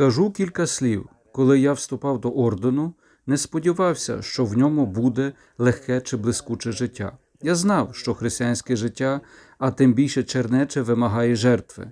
Скажу кілька слів. Коли я вступав до ордену, не сподівався, що в ньому буде легке чи блискуче життя. Я знав, що християнське життя, а тим більше чернече, вимагає жертви.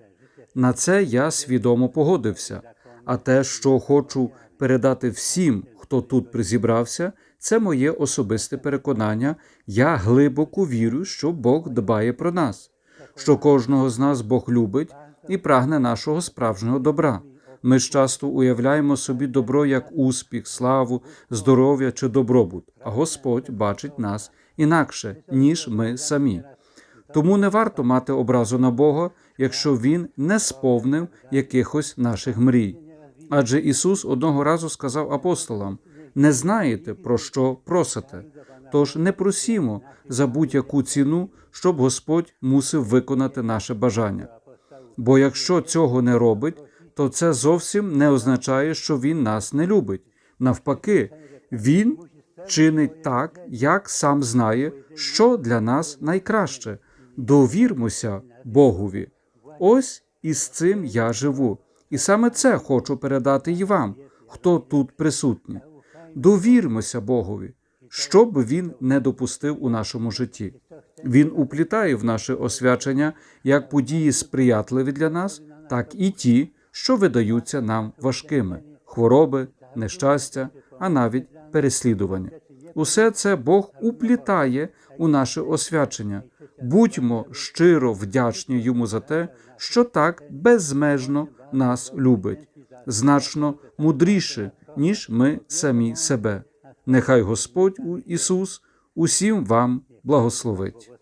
На це я свідомо погодився. А те, що хочу передати всім, хто тут призібрався, це моє особисте переконання. Я глибоко вірю, що Бог дбає про нас, що кожного з нас Бог любить і прагне нашого справжнього добра. Ми ж часто уявляємо собі добро як успіх, славу, здоров'я чи добробут, а Господь бачить нас інакше, ніж ми самі. Тому не варто мати образу на Бога, якщо Він не сповнив якихось наших мрій. Адже Ісус одного разу сказав апостолам: не знаєте, про що просите. Тож не просімо за будь-яку ціну, щоб Господь мусив виконати наше бажання. Бо якщо цього не робить, то це зовсім не означає, що він нас не любить. Навпаки, він чинить так, як сам знає, що для нас найкраще. Довірмося Богові. Ось із цим я живу. І саме це хочу передати і вам, хто тут присутні. Довірмося Богові, що б він не допустив у нашому житті. Він уплітає в наше освячення як події сприятливі для нас, так і ті, що видаються нам важкими хвороби, нещастя, а навіть переслідування. Усе це Бог уплітає у наше освячення. Будьмо щиро вдячні йому за те, що так безмежно нас любить, значно мудріше, ніж ми самі себе. Нехай Господь Ісус усім вам благословить.